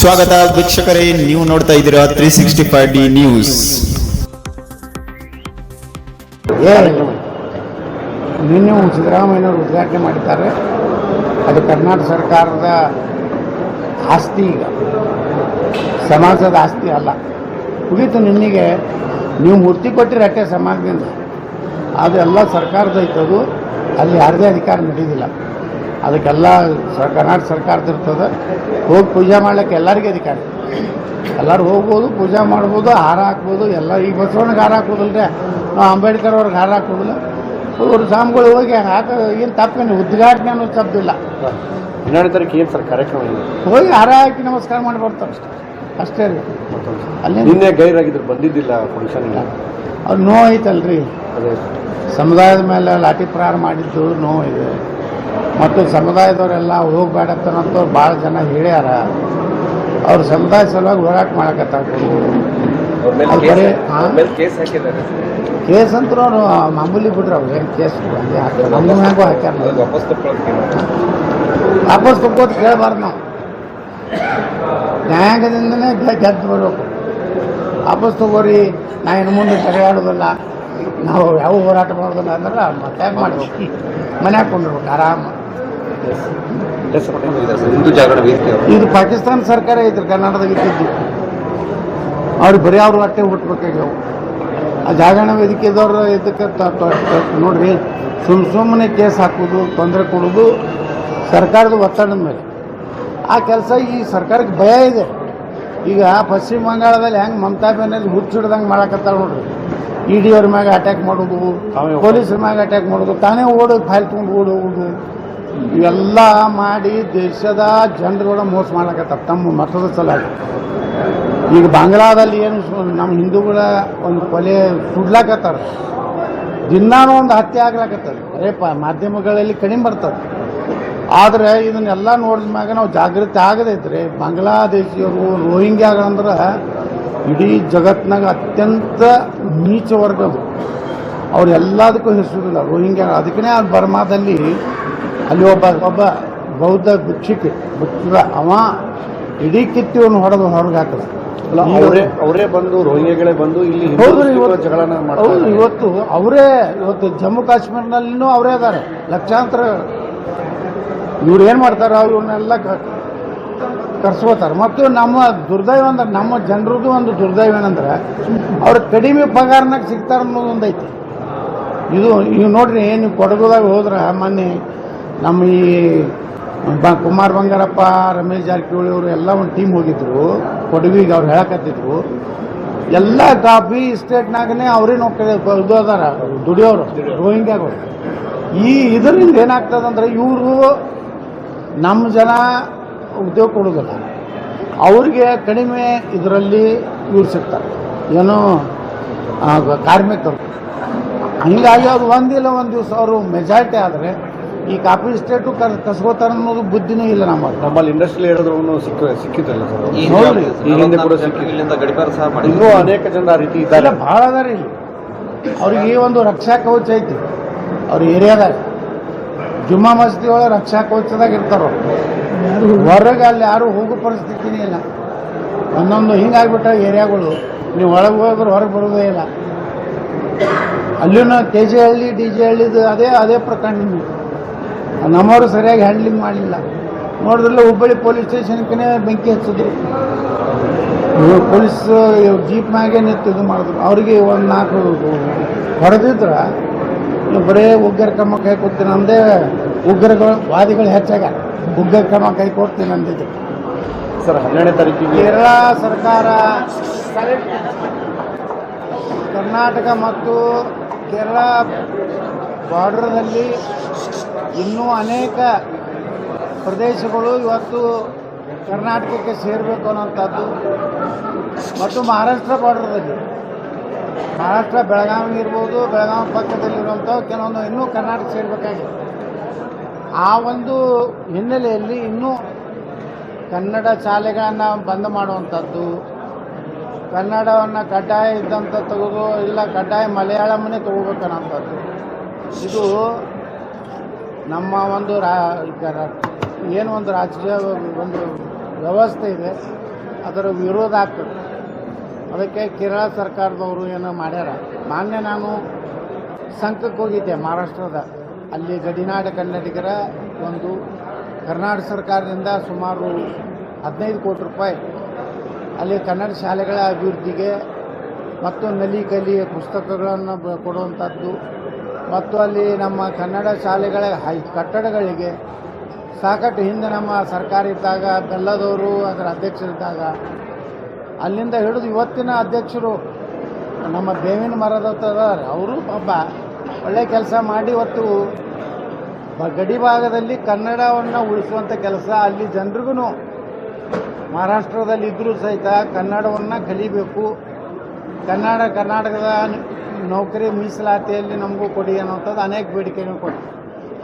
ಸ್ವಾಗತ ವೀಕ್ಷಕರೇ, ನೀವು ನೋಡ್ತಾ ಇದ್ದೀರಾ three sixty five D news ನಿನ್ನೆ ಸಿದ್ದರಾಮಯ್ಯನವರು ಉದ್ಘಾಟನೆ ಮಾಡಿದ್ದಾರೆ. ಅದು ಕರ್ನಾಟಕ ಸರ್ಕಾರದ ಆಸ್ತಿ ಈಗ. ಸಮಾಜದ ಆಸ್ತಿ ಅಲ್ಲ. ಮುಗೀತು ನಿನ್ನೆಗೆ. ನೀವು ಮೂರ್ತಿ ಕೊಟ್ಟಿರಿ ಅಟ್ಟೆ ಸಮಾಜದಿಂದ. ಅದೆಲ್ಲ ಸರ್ಕಾರದ ಐತದು ಅಲ್ಲಿ ಯಾರದೇ ಅಧಿಕಾರ ನಡೆಯೋದಿಲ್ಲ ಅದಕ್ಕೆಲ್ಲ ಸ ಕರ್ನಾಟಕ ಸರ್ಕಾರದ ಇರ್ತದೆ ಹೋಗಿ ಪೂಜೆ ಮಾಡ್ಲಿಕ್ಕೆ ಎಲ್ಲರಿಗೂ ಅಧಿಕಾರ. ಎಲ್ಲರೂ ಹೋಗ್ಬೋದು ಪೂಜೆ ಮಾಡ್ಬೋದು ಹಾರ ಹಾಕ್ಬೋದು. ಎಲ್ಲ ಈಗ ಬಸವಣ್ಣಗೆ ಹಾರ ಹಾಕೋದಿಲ್ರಿ? ನಾವು ಅಂಬೇಡ್ಕರ್ ಅವ್ರಿಗೆ ಹಾರ ಹಾಕೋದಿಲ್ಲ. ಅವ್ರು ಸ್ವಾಮಿಗಳು ಹೋಗಿ ಹಾಕ ಏನು ತಪ್ಪೇನು ಉದ್ಘಾಟನೆ ಅನ್ನೋದು ತಪ್ಪಿಲ್ಲ ಹನ್ನೆರಡು ತಾರೀಕು ಏನು ಸರ್ ಕಾರ್ಯಕ್ರಮ ಹೋಗಿ ಹಾರ ಹಾಕಿ ನಮಸ್ಕಾರ ಮಾಡಿ ಬರ್ತಾರೆ ಅಷ್ಟೇ. ಅಷ್ಟೇ ರೀ. ಅಲ್ಲಿ ನಿನ್ನೆ ಗೈರಾಗಿದ್ರು ಬಂದಿದ್ದಿಲ್ಲ ಫಂಕ್ಷನ್ಗೆ ಅವ್ರು ನೋವು ಐತಲ್ರಿ. ಅದೇ. ಸಮುದಾಯದ ಮೇಲೆ ಲಾಠಿ ಪ್ರಹಾರ ಮಾಡಿದ್ದು ನೋವು ಇದೆ. ಮತ್ತು ಸಮುದಾಯದವರೆಲ್ಲ ಹೋಗ್ಬೇಡತ್ತನಂತವ್ರು ಭಾಳ ಜನ ಹೇಳ್ಯಾರ ಅವ್ರ ಸಮುದಾಯ ಸಲುವಾಗಿ ಹೋರಾಟ ಮಾಡಕತ್ತಾರ ಕೇಸ್ ಅಂತ ಅವ್ರು ಮಾಮೂಲಿ ಬಿಡ್ರಿ ಅವ್ರು ಏನು ಕೇಸ್ ನಮ್ಮ ಹಾಕ್ಯಾರ. ವಾಪಸ್ ತಗೋದು ಕೇಳಬಾರ್ದು ನಾವು. ನ್ಯಾಯಾಂಗದಿಂದನೇ ಗೆದ್ದು ಬರಬೇಕು. ವಾಪಸ್ ತಗೋರಿ ನಾ ಇನ್ನು ಮುಂದೆ ಜಗಳಾಡೋದಿಲ್ಲ ನಾವು ಯಾವ ಹೋರಾಟ ಮಾಡೋದಿಲ್ಲ ಅಂದ್ರೆ ಮತ್ತೆ ಮಾಡ್ಬೇಕು. ಮನ್ಯಾಗ ಹಾಕೊಂಡಿರ್ಬೇಕು ಆರಾಮ. ಹಿಂದೂ ಜಾಗರಣ ವೇದಿಕೆ ಇದು ಪಾಕಿಸ್ತಾನ ಸರ್ಕಾರ ಐತ್ರಿ ಕರ್ನಾಟಕದಾಗ ಇದ್ದಿದ್ದು ಅವ್ರಿಗೆ ಬರೀ ಅವ್ರ ಹೊಟ್ಟೆ ಹುಟ್ಬೇಕಾಗ್ಯಾವ ಆ ಜಾಗರಣ ವೇದಿಕೆದವ್ರು ಇದಕ್ಕೆ ನೋಡ್ರಿ ಸುಮ್ ಸುಮ್ಮನೆ ಕೇಸ್ ಹಾಕೋದು ತೊಂದರೆ ಕೊಡೋದು ಸರ್ಕಾರದ ಒತ್ತಡದ ಮೇಲೆ. ಆ ಕೆಲಸ ಈ ಸರ್ಕಾರಕ್ಕೆ ಭಯ ಇದೆ. ಈಗ ಪಶ್ಚಿಮ ಬಂಗಾಳದಲ್ಲಿ ಹೆಂಗೆ ಮಮತಾ ಬ್ಯಾನರ್ಜಿ ಹುಚ್ಚಿಡ್ದಂಗೆ ಮಾಡಕತ್ತಾರ ನೋಡ್ರಿ. ಇ ಡಿ ಅವ್ರ ಮ್ಯಾಗ ಅಟ್ಯಾಕ್ ಮಾಡೋದು ಪೊಲೀಸರ ಮ್ಯಾಗ ಅಟ್ಯಾಕ್ ಮಾಡೋದು ತಾನೇ ಓಡೋದು ಫೈಲ್ ತೊಗೊಂಡು ಓಡಿ ಹೋಗೋದು ಇವೆಲ್ಲ ಮಾಡಿ ದೇಶದ ಜನರುಗಳ ಮೋಸ ಮಾಡಕತ್ತಾರ ತಮ್ಮ ಮತದ ಸಲುವಾಗಿ. ಈಗ ಬಾಂಗ್ಲಾದಲ್ಲಿ ಏನು ನಮ್ಮ ಹಿಂದೂಗಳ ಒಂದು ಕೊಲೆ ಸುಡ್ಲಾಕತ್ತಾರ. ದಿನಾನು ಒಂದು ಹತ್ಯೆ ಆಗ್ಲಾಕತ್ತದ ರೇಪ ಮಾಧ್ಯಮಗಳಲ್ಲಿ ಕಡಿಮೆ ಬರ್ತದೆ. ಆದರೆ ಇದನ್ನೆಲ್ಲ ನೋಡಿದ ಮ್ಯಾಗ ನಾವು ಜಾಗೃತಿ ಆಗದೈತ್ರಿ ಬಾಂಗ್ಲಾದೇಶಿಯವರು ರೋಹಿಂಗ್ಯಾಗಳಂದ್ರೆ ಇಡೀ ಜಗತ್ನಾಗ ಅತ್ಯಂತ ನೀಚ ವರ್ಗ ಅದು. ಅವ್ರು ಎಲ್ಲದಕ್ಕೂ ಹೆಸರಿಲ್ಲ. ರೋಹಿಂಗ್ಯಾ ಅದಕ್ಕೇ ಆ ಬರ್ಮಾದಲ್ಲಿ ಅಲ್ಲಿ ಒಬ್ಬ ಒಬ್ಬ ಬೌದ್ಧ ಭಿಕ್ಷುಕ ಭಿಕ್ಷುಕ ಅವ ಇಡೀ ಕಿತ್ತಿವನ್ನು ಹೊಡೆದು ಹೊರಗೆ ಹಾಕಿದ. ಅವರೇ ಅವರೇ ಬಂದು ರೋಹಿಂಗ್ಯಾಗಳೇ ಬಂದು ಇಲ್ಲಿ ಹಿಂದೂ ಇವತ್ತು ಅವರೇ ಇವತ್ತು ಜಮ್ಮು ಕಾಶ್ಮೀರ್ನಲ್ಲಿನೂ ಅವರೇ ಇದ್ದಾರೆ. ಲಕ್ಷಾಂತರ ಇವ್ರು ಏನು ಮಾಡ್ತಾರೆ ಇವ್ರನ್ನೆಲ್ಲ ಕರ್ಸ್ಕೋತಾರೆ. ಮತ್ತು ನಮ್ಮ ದುರ್ದೈವ ಅಂದ್ರೆ ನಮ್ಮ ಜನರದ್ದು ಒಂದು ದುರ್ದೈವ ಏನಂದ್ರೆ, ಅವ್ರು ಕಡಿಮೆ ಪಗಾರನಾಗ ಸಿಗ್ತಾರೆ ಅನ್ನೋದು ಒಂದು ಐತಿ. ಇದು ಈಗ ನೋಡ್ರಿ, ನೀವು ಕೊಡಗುದಾಗ ಹೋದ್ರೆ ಮೊನ್ನೆ ನಮ್ಮ ಈ ಬ ಕುಮಾರ್ ಬಂಗಾರಪ್ಪ, ರಮೇಶ್ ಜಾರಕಿಹೊಳಿ ಅವರು ಎಲ್ಲ ಒಂದು ಟೀಮ್ ಹೋಗಿದ್ರು, ಕೊಡಗಿಗೆ ಅವ್ರು ಹೇಳಕತ್ತಿದ್ರು. ಎಲ್ಲ ಕಾಫಿ ಸ್ಟೇಟ್ನಾಗನೇ ಅವರೇ ಇದು ಅದಾರ, ದುಡಿಯೋರು ರೋಹಿಂಗ್ಯಾಗಳು ಈ ಇದರಿಂದ ಏನಾಗ್ತದಂದ್ರೆ ಇವರು ನಮ್ಮ ಜನ ಉದ್ಯೋಗ ಕೊಡೋದಿಲ್ಲ. ಅವ್ರಿಗೆ ಕಡಿಮೆ ಇದರಲ್ಲಿ ಇವ್ರು ಸಿಗ್ತಾರೆ. ಏನೋ ಆ, ಕಾರ್ಮಿಕರು. ಹಂಗಾಗಿ ಅದು ಒಂದಿಲ್ಲ ಒಂದು ದಿವಸ ಅವರು ಮೆಜಾರಿಟಿ ಆದರೆ ಈ ಕಾಫಿ ಸ್ಟೇಟು ಕರ್ ಕಸ್ಕೋತಾರೆ ಅನ್ನೋದು ಬುದ್ಧಿನೂ ಇಲ್ಲ ನಮ್ಮ ನಮ್ಮಲ್ಲಿ ಇಂಡಸ್ಟ್ರಿ ಹೇಳಿದ್ರು ಸಿಕ್ಕ ಸರ್ ಈ ಈ ಸಹ ಇನ್ನೂ ಅನೇಕ ಜನ ರೀತಿ ಇದ್ದಾರೆ. ಭಾಳ ಅದಾರ ಇಲ್ಲಿ. ಅವ್ರಿಗೆ ಒಂದು ರಕ್ಷಾ ಕವಚ ಐತಿ. ಅವ್ರ ಏರಿಯಾದಾಗ. ಜುಮ್ಮಾ ಮಸ್ತಿ ಒಳಗೆ ರಕ್ಷಾ ಕವಚದಾಗ ಇರ್ತಾರ ಹೊರಗೆ ಅಲ್ಲಿ ಯಾರು ಹೋಗೋ ಪರಿಸ್ಥಿತಿನೇ ಇಲ್ಲ. ಒಂದೊಂದು ಹಿಂಗಾಗ್ಬಿಟ್ಟ ಏರಿಯಾಗಳು. ನೀವು ಒಳಗೆ ಹೋದ್ರೆ ಹೊರಗೆ ಬರೋದೇ ಇಲ್ಲ. ಅಲ್ಲಿನ K G Halli D G ಹಳ್ಳಿದು ಅದೇ ಅದೇ ಪ್ರಕರಣ ನಮ್ಮವರು ಸರಿಯಾಗಿ ಹ್ಯಾಂಡ್ಲಿಂಗ್ ಮಾಡಲಿಲ್ಲ ನೋಡಿದ್ರಲ್ಲ ಹುಬ್ಬಳ್ಳಿ ಪೊಲೀಸ್ ಸ್ಟೇಷನ್ಗೆ ಬೆಂಕಿ ಹಚ್ಚಿದ್ರು. ಪೊಲೀಸ್ ಜೀಪ್ ಮ್ಯಾಗೆ ನಿಂತು ಇದು ಮಾಡಿದ್ರು. ಅವರಿಗೆ ಒಂದು ನಾಲ್ಕು ಹೊಡೆದಿದ್ರ ಬರೀ ಉಗ್ರ ಕ್ರಮಕ್ಕೆ ಕೈ ಕೊಡ್ತೀನಿ. ಅಂದೇ ಉಗ್ರಗಳು ವಾದಿಗಳು ಹೆಚ್ಚಾಗ್ಯಾರ ಉಗ್ರ ಕ್ರಮ ಕೈ ಕೊಡ್ತೀನಿ ಅಂದಿದ್ರು ಸರ್ ಹನ್ನೆರಡನೇ ತಾರೀಕಿಗೆ ಕೇರಳ ಸರ್ಕಾರ ಕರ್ನಾಟಕ ಮತ್ತು ಕೇರಳ ಬಾರ್ಡರ್ನಲ್ಲಿ ಇನ್ನೂ ಅನೇಕ ಪ್ರದೇಶಗಳು ಇವತ್ತು ಕರ್ನಾಟಕಕ್ಕೆ ಸೇರಬೇಕು ಅನ್ನೋಂಥದ್ದು ಮತ್ತು ಮಹಾರಾಷ್ಟ್ರ ಬಾರ್ಡರ್ದಲ್ಲಿ. ಮಹಾರಾಷ್ಟ್ರ ಬೆಳಗಾವಿ ಇರ್ಬೋದು ಬೆಳಗಾವಿ ಪಕ್ಕದಲ್ಲಿರುವಂಥ ಕೆಲವೊಂದು ಇನ್ನೂ ಕರ್ನಾಟಕ ಸೇರಬೇಕಾಗಿದೆ. ಆ ಒಂದು ಹಿನ್ನೆಲೆಯಲ್ಲಿ ಇನ್ನೂ ಕನ್ನಡ ಶಾಲೆಗಳನ್ನು ಬಂದ್ ಮಾಡುವಂಥದ್ದು, ಕನ್ನಡವನ್ನು ಕಡ್ಡಾಯ ಇದ್ದಂಥ ತೆಗೆದು ಇಲ್ಲ ಕಡ್ಡಾಯ ಮಲಯಾಳಮನ್ನೇ ತಗೋಬೇಕನ್ನೋಂಥದ್ದು ಇದು ನಮ್ಮ ಒಂದು ರಾ ಏನು ಒಂದು ರಾಜಕೀಯ ಒಂದು ವ್ಯವಸ್ಥೆ ಇದೆ, ಅದರ ವಿರೋಧ ಆಗ್ತದೆ. ಅದಕ್ಕೆ ಕೇರಳ ಸರ್ಕಾರದವರು ಏನೋ ಮಾಡ್ಯಾರ? ಮಾನ್ಯ ನಾನು ಸಂಘಕ್ಕೆ ಹೋಗಿದ್ದೆ, ಮಹಾರಾಷ್ಟ್ರದ. ಅಲ್ಲಿ ಗಡಿನಾಡ ಕನ್ನಡಿಗರ ಒಂದು ಕರ್ನಾಟಕ ಸರ್ಕಾರದಿಂದ ಸುಮಾರು ಹದಿನೈದು ಕೋಟಿ ರೂಪಾಯಿ. ಅಲ್ಲಿ ಕನ್ನಡ ಶಾಲೆಗಳ ಅಭಿವೃದ್ಧಿಗೆ ಮತ್ತು ನಲಿ ಕಲಿ ಪುಸ್ತಕಗಳನ್ನು ಕೊಡುವಂಥದ್ದು. ಮತ್ತು ಅಲ್ಲಿ ನಮ್ಮ ಕನ್ನಡ ಶಾಲೆಗಳ ಕಟ್ಟಡಗಳಿಗೆ ಸಾಕಷ್ಟು ಹಿಂದೆ ನಮ್ಮ ಸರ್ಕಾರ ಇದ್ದಾಗ ಬೆಲ್ಲದವರು ಅದರ ಅಧ್ಯಕ್ಷರಿದ್ದಾಗ ಅಲ್ಲಿಂದ ಹಿಡಿದು ಇವತ್ತಿನ ಅಧ್ಯಕ್ಷರು ನಮ್ಮ ಬೇವಿನ ಮರದ ಅವರು ಪಾಪ ಒಳ್ಳೆ ಕೆಲಸ ಮಾಡಿ ಇವತ್ತು ಗಡಿ ಭಾಗದಲ್ಲಿ ಕನ್ನಡವನ್ನು ಉಳಿಸುವಂಥ ಕೆಲಸ ಅಲ್ಲಿ ಜನರಿಗೂ ಮಹಾರಾಷ್ಟ್ರದಲ್ಲಿ ಇದ್ದರೂ ಸಹಿತ ಕನ್ನಡವನ್ನು ಕಲಿಬೇಕು. ಕನ್ನಡ, ಕರ್ನಾಟಕದ ನೌಕರಿ ಮೀಸಲಾತಿಯಲ್ಲಿ ನಮಗೂ ಕೊಡಿ ಅನ್ನೋಂಥದ್ದು ಅನೇಕ ಬೇಡಿಕೆಗಳು ಕೊಟ್ಟು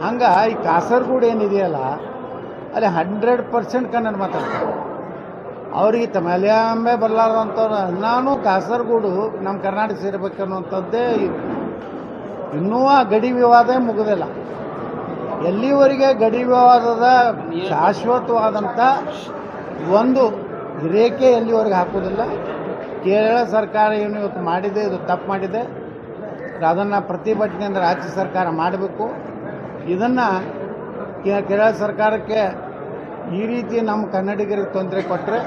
ಹಂಗೆ ಈ ಕಾಸರಗೋಡು ಏನಿದೆಯಲ್ಲ, ಅಲ್ಲಿ ಹಂಡ್ರೆಡ್ ಪರ್ಸೆಂಟ್ ಕನ್ನಡ ಮಾತಾಡ್ತಾರೆ. ಅವರಿಗೆ ತಮಿಳಂಬೆ ಬರಲಾರ್ದಂಥವ್ರು. ನಾನು ಕಾಸರಗೋಡು ನಮ್ಮ ಕರ್ನಾಟಕ ಸೇರ್ಬೇಕು ಅನ್ನುವಂಥದ್ದೇ ಇನ್ನೂ ಆ ಗಡಿ ವಿವಾದ ಮುಗಿದಿಲ್ಲ. ಎಲ್ಲಿವರೆಗೆ ಗಡಿ ವಿವಾದದ ಶಾಶ್ವತವಾದಂಥ ಒಂದು ರೇಖೆ ಎಲ್ಲಿವರೆಗೆ ಹಾಕೋದಿಲ್ಲ ಕೇರಳ ಸರ್ಕಾರ ಏನು ಇವತ್ತು ಮಾಡಿದೆ, ಇದು ತಪ್ಪು ಮಾಡಿದೆ. ಅದನ್ನು ಪ್ರತಿಭಟನೆಯಿಂದ ರಾಜ್ಯ ಸರ್ಕಾರ ಮಾಡಬೇಕು. ಇದನ್ನು ಕೇರಳ ಸರ್ಕಾರಕ್ಕೆ ಈ ರೀತಿ ನಮ್ಮ ಕನ್ನಡಿಗರಿಗೆ ತೊಂದರೆ ಕೊಟ್ಟರೆ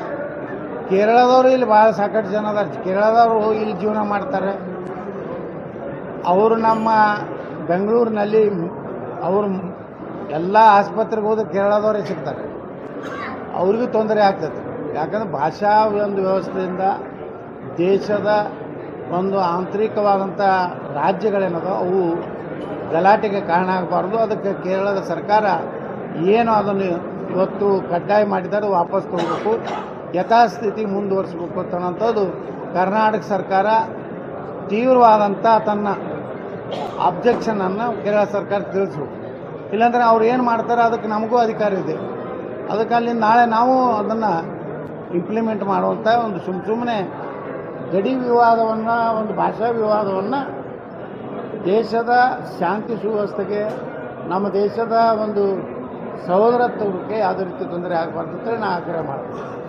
ಕೇರಳದವರು ಇಲ್ಲಿ ಭಾಳ ಸಾಕಷ್ಟು ಜನ ಅದಾರ. ಕೇರಳದವರು ಇಲ್ಲಿ ಜೀವನ ಮಾಡ್ತಾರೆ. ಅವರು ನಮ್ಮ ಬೆಂಗಳೂರಿನಲ್ಲಿ ಅವರು ಎಲ್ಲ ಆಸ್ಪತ್ರೆಗೆ ಹೋದ್ರೆ ಕೇರಳದವರೇ ಸಿಗ್ತಾರೆ. ಅವ್ರಿಗೂ ತೊಂದರೆ ಆಗ್ತದೆ. ಯಾಕಂದ್ರೆ ಭಾಷಾ ಒಂದು ವ್ಯವಸ್ಥೆಯಿಂದ ದೇಶದ ಒಂದು ಆಂತರಿಕವಾದಂಥ ರಾಜ್ಯಗಳೇನದೋ ಅವು ಗಲಾಟೆಗೆ ಕಾರಣ ಆಗಬಾರ್ದು. ಅದಕ್ಕೆ ಕೇರಳದ ಸರ್ಕಾರ ಏನು ಅದನ್ನು ಇವತ್ತು ಕಡ್ಡಾಯ ಮಾಡಿದ್ದಾರೆ ವಾಪಸ್ ತಗೋಬೇಕು ಯಥಾಸ್ಥಿತಿ ಮುಂದುವರಿಸಬೇಕು ಅನ್ನೋಂಥದ್ದು ಕರ್ನಾಟಕ ಸರ್ಕಾರ ತೀವ್ರವಾದಂಥ ತನ್ನ ಅಬ್ಜೆಕ್ಷನನ್ನು ಕೇರಳ ಸರ್ಕಾರ ತಿಳಿಸ್ಬೇಕು. ಇಲ್ಲಾಂದ್ರೆ ಅವ್ರು ಏನು ಮಾಡ್ತಾರೆ ಅದಕ್ಕೆ ನಮಗೂ ಅಧಿಕಾರ ಇದೆ. ಅದಕ್ಕೆ ಅಲ್ಲಿ ನಾಳೆ ನಾವು ಅದನ್ನು ಇಂಪ್ಲಿಮೆಂಟ್ ಮಾಡುವಂಥ ಒಂದು ಸುಮ್ ಸುಮ್ಮನೆ ಗಡಿ ವಿವಾದವನ್ನು, ಒಂದು ಭಾಷಾ ವಿವಾದವನ್ನು ದೇಶದ ಶಾಂತಿ ಸುವ್ಯವಸ್ಥೆಗೆ, ನಮ್ಮ ದೇಶದ ಒಂದು ಸಹೋದರತ್ವಕ್ಕೆ ಯಾವುದೇ ರೀತಿ ತೊಂದರೆ ಆಗಬಾರ್ದು ಅಂತೇಳಿ ನಾನು ಆಗ್ರಹ ಮಾಡ್ತೀನಿ.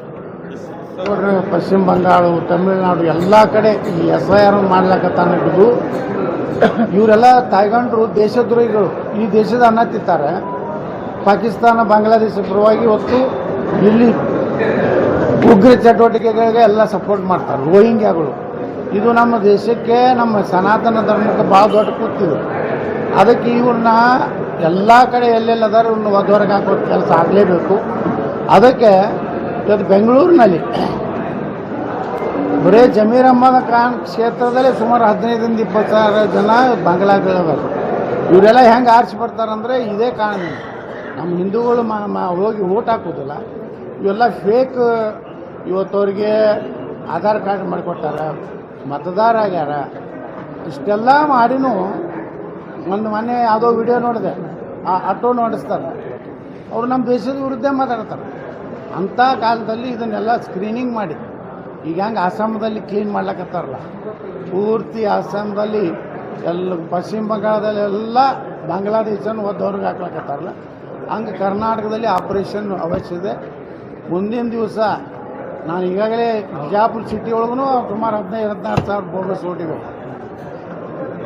ಪಶ್ಚಿಮ ಬಂಗಾಳ, ತಮಿಳುನಾಡು, ಎಲ್ಲ ಕಡೆ ಈ ಎಸ್ ಐ ಆರ್ ಮಾಡ್ಲಾಕತ್ತಿದ್ದು ಇವರೆಲ್ಲ ತಾಯ್ಗಂಡ್ರು, ದೇಶದ್ರೋಹಿಗಳು, ಈ ದೇಶದ ಅನ್ನ ತಿಂತಾರೆ. ಪಾಕಿಸ್ತಾನ, ಬಾಂಗ್ಲಾದೇಶ ಪರವಾಗಿ ಹೊತ್ತು ಇಲ್ಲಿ ಉಗ್ರ ಚಟುವಟಿಕೆಗಳಿಗೆ ಎಲ್ಲ ಸಪೋರ್ಟ್ ಮಾಡ್ತಾರೆ, ರೋಹಿಂಗ್ಯಾಗಳು. ಇದು ನಮ್ಮ ದೇಶಕ್ಕೆ, ನಮ್ಮ ಸನಾತನ ಧರ್ಮಕ್ಕೆ ಭಾಳ ದೊಡ್ಡ ಕೂತಿದೆ ಅದಕ್ಕೆ ಇವ್ರನ್ನ ಎಲ್ಲ ಕಡೆ ಎಲ್ಲೆಲ್ಲದಾರು ಇವ್ರನ್ನ ಒದ್ದವರೆಗೆ ಹಾಕೋ ಕೆಲಸ ಆಗಲೇಬೇಕು. ಅದಕ್ಕೆ ಇವತ್ತು ಬೆಂಗಳೂರಿನಲ್ಲಿ. ಬರೀ ಜಮೀರ್ ಅಹಮದ್ ಖಾನ್ ಕ್ಷೇತ್ರದಲ್ಲೇ ಸುಮಾರು ಹದಿನೈದರಿಂದ ಇಪ್ಪತ್ತು ಸಾವಿರ ಜನ ಬಾಂಗ್ಲಾಗಳವರು ಇವರೆಲ್ಲ ಹೆಂಗೆ ಆರಿಸಿ ಬರ್ತಾರಂದರೆ ಇದೇ ಕಾರಣ ನಮ್ಮ ಹಿಂದೂಗಳು ಹೋಗಿ ಓಟ್ ಹಾಕೋದಿಲ್ಲ. ಇವೆಲ್ಲ ಫೇಕ್ ಇವತ್ತವ್ರಿಗೆ ಆಧಾರ್ ಕಾರ್ಡ್ ಮಾಡಿಕೊಟ್ಟಾರ, ಮತದಾರ ಆಗ್ಯಾರ. ಇಷ್ಟೆಲ್ಲ ಮಾಡಿನೂ ಒಂದು ಮೊನ್ನೆ ಯಾವುದೋ ವಿಡಿಯೋ ನೋಡಿದೆ. ಆ ಆಟೋ ನೋಡಿಸ್ತಾರೆ. ಅವರು ನಮ್ಮ ದೇಶದ ವಿರುದ್ಧ ಮಾತಾಡ್ತಾರೆ. ಅಂಥ ಕಾಲದಲ್ಲಿ ಇದನ್ನೆಲ್ಲ ಸ್ಕ್ರೀನಿಂಗ್ ಮಾಡಿ. ಈಗ ಹಂಗೆ ಅಸ್ಸಾಮದಲ್ಲಿ ಕ್ಲೀನ್ ಮಾಡ್ಲಕತ್ತಾರಲ್ಲ? ಪೂರ್ತಿ ಅಸ್ಸಾಮದಲ್ಲಿ ಎಲ್ಲ ಪಶ್ಚಿಮ ಬಂಗಾಳದಲ್ಲೆಲ್ಲ ಬಾಂಗ್ಲಾದೇಶನ ಒದ್ದವ್ರಿಗೆ ಹಾಕ್ಲಕತ್ತಾರಲ್ಲ? ಹಂಗೆ ಕರ್ನಾಟಕದಲ್ಲಿ ಆಪರೇಷನ್ ಅವಶ್ಯ ಇದೆ. ಮುಂದಿನ ದಿವಸ ನಾನು ಈಗಾಗಲೇ ಬಿಜಾಪುರ ಸಿಟಿ ಒಳಗೂ ಸುಮಾರು ಹದಿನೈದು, ಹದಿನಾರು ಸಾವಿರ ಬೋಗಸ್ ಓಟಿವೆ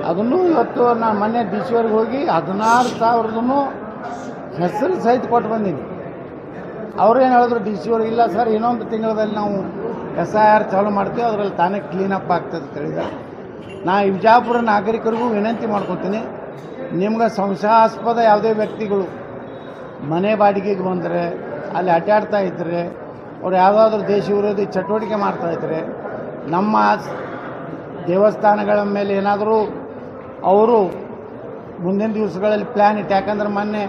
ಅದನ್ನು ಇವತ್ತು ನಾನು ಮೊನ್ನೆ ಡಿ ಸಿ ಹೋಗಿ ಹದಿನಾರು ಸಾವಿರದೂ ಹೆಸರು ಸಹಿತ ಕೊಟ್ಟು ಬಂದೀನಿ. ಅವ್ರು ಏನು ಹೇಳಿದ್ರು ಡಿ ಸಿ ಅವ್ರು ಇಲ್ಲ ಸರ್, ಇನ್ನೊಂದು ತಿಂಗಳಲ್ಲಿ ನಾವು ಎಸ್ ಐ ಆರ್ ಚಾಲು ಮಾಡ್ತೀವಿ, ಅದರಲ್ಲಿ ತಾನೇ ಕ್ಲೀನಪ್ ಆಗ್ತದೆ ಅಂತ ನಾ ವಿಜಾಪುರ ನಾಗರಿಕರಿಗೂ ವಿನಂತಿ ಮಾಡ್ಕೊತೀನಿ, ನಿಮ್ಗೆ ಸಂಶಯಾಸ್ಪದ ಯಾವುದೇ ವ್ಯಕ್ತಿಗಳು ಮನೆ ಬಾಡಿಗೆಗೆ ಬಂದರೆ, ಅಲ್ಲಿ ಅಡ್ಡಾಡ್ತಾ ಇದ್ದರೆ ಅವ್ರು ಯಾವುದಾದ್ರೂ ದೇಶ ವಿರೋಧಿ ಚಟುವಟಿಕೆ ಮಾಡ್ತಾ ಇದ್ದರೆ ನಮ್ಮ ದೇವಸ್ಥಾನಗಳ ಮೇಲೆ ಏನಾದರೂ ಅವರು ಮುಂದಿನ ದಿವಸಗಳಲ್ಲಿ ಪ್ಲ್ಯಾನ್ ಇಟ್ಟು, ಯಾಕಂದ್ರೆ ಮೊನ್ನೆ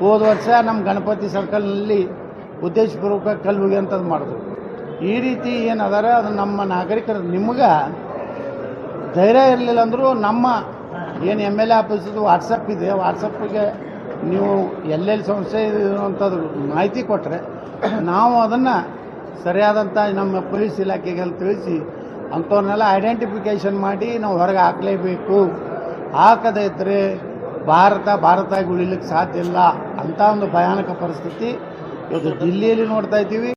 ಹೋದ ವರ್ಷ ನಮ್ಮ ಗಣಪತಿ ಸರ್ಕಲ್ನಲ್ಲಿ ಉದ್ದೇಶಪೂರ್ವಕ ಕಲ್ಲು ಒಗೆಯಂಥದ್ದು ಮಾಡಿದ್ರು ಈ ರೀತಿ ಏನದಾರ ಅದು ನಮ್ಮ ನಾಗರಿಕರು ನಿಮ್ಗೆ ಧೈರ್ಯ ಇರಲಿಲ್ಲ ಅಂದರೂ ನಮ್ಮ ಏನು ಎಂ ಎಲ್ ಎ ಆಫೀಸದು ವಾಟ್ಸಪ್ ಇದೆ. ವಾಟ್ಸಪ್ಗೆ ನೀವು ಎಲ್ಲೆಲ್ಲಿ ಸಮಸ್ಯೆ ಇದೆ ಅನ್ನೋಂಥದ್ದು ಮಾಹಿತಿ ಕೊಟ್ಟರೆ ನಾವು ಅದನ್ನು ಸರಿಯಾದಂಥ ನಮ್ಮ ಪೊಲೀಸ್ ಇಲಾಖೆಗೆಲ್ಲ ತಿಳಿಸಿ ಅಂಥವ್ರನ್ನೆಲ್ಲ ಐಡೆಂಟಿಫಿಕೇಷನ್ ಮಾಡಿ ನಾವು ಹೊರಗೆ ಹಾಕಲೇಬೇಕು. ಹಾಕದೇ ಇದ್ದರೆ ಭಾರತ ಭಾರತ ಉಳಿಲಿಕ್ಕೆ ಸಾಧ್ಯ ಇಲ್ಲ ಅಂಥ ಒಂದು ಭಯಾನಕ ಪರಿಸ್ಥಿತಿ ಇವತ್ತು ದಿಲ್ಲಿಯಲ್ಲಿ ನೋಡ್ತಾ ಇದ್ದೀವಿ.